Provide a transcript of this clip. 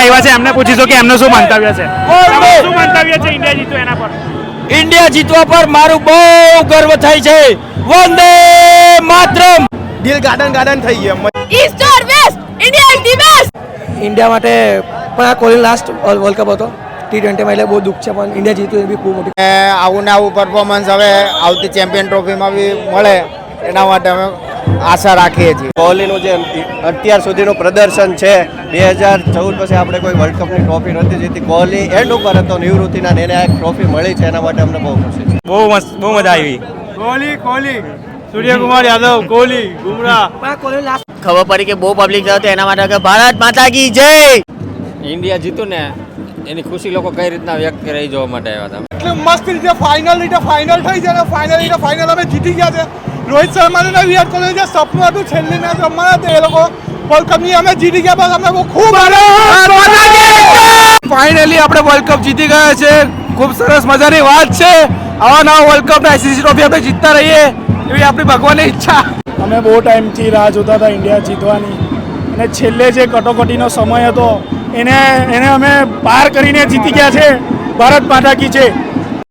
આવ્યા છે એમને પૂછીશું કે એમનું શું મંતવ્ય છે. શું મંતવ્ય છે ઇન્ડિયા જીતો એના પર? ઇન્ડિયા જીતવા પર મારું બહુ ગર્વ થાય છે. વંદે માતરમ! દિલ ગાર્ડન ગાર્ડન થઈ ગયા east or west India is the best India માટે પણ આ કોહલી લાસ્ટ વર્લ્ડ કપ હતો. ટી ટ્વેન્ટીમાં એટલે બહુ દુઃખ છે પણ ઇન્ડિયા જીત્યું એ બી ખૂબ મોટી આવું ને આવું પરફોર્મન્સ હવે આવતી ચેમ્પિયન ટ્રોફીમાં બી મળે. એના માટે અમે આશા રાખીએ છીએ. કોહલીનું જે અત્યાર સુધીનું પ્રદર્શન છે બે હજાર ચૌદ પછી આપણે કોઈ વર્લ્ડ કપની ટ્રોફી નથી જીતી. કોહલી એન્ડ ઉપર હતો નિવૃત્તિના ને એને આ ટ્રોફી મળી છે એના માટે અમને બહુ ખુશી છે. બહુ મસ્ત બહુ મજા આવી. કોહલી કોહલી સૂર્યકુમાર યાદવ કોહલી લાસ્ટ ખબર પડી કે બહુ પબ્લિક થયો એના માટે કે ભારત માતા કી જય! ઇન્ડિયા જીતું ને એની ખુશી લોકો કઈ રીતના વ્યક્ત કરે જોવા માટે આવ્યા હતા? એટલે મસ્ત રીતે ફાઇનલ રીતે ફાઇનલ થઈ છે અને ફાઇનલ રીતે ફાઇનલ અમે જીતી ગયા છે. રોહિત શર્માને ને વિરાટ કોહલી જે સપનું હતું છેલ્લી મેચ રમવાના હતા એ લોકો વર્લ્ડ કપની અમે જીતી ગયા. બસ અમને બહુ ખૂબ ફાઇનલી આપણે વર્લ્ડ કપ જીતી ગયા છે. ખૂબ સરસ મજાની વાત છે. આવા નવા વર્લ્ડ કપ આઈસીસી ટ્રોફી આપણે જીતતા રહીએ એવી આપણી ભગવાનની ઈચ્છા. અમે બહુ ટાઈમથી રાહ જોતા હતા ઇન્ડિયા જીતવાની. અને છેલ્લે જે કટોકટીનો સમય હતો એને એને અમે પાર કરીને જીતી ગયા છે. ભારત માતા કી છે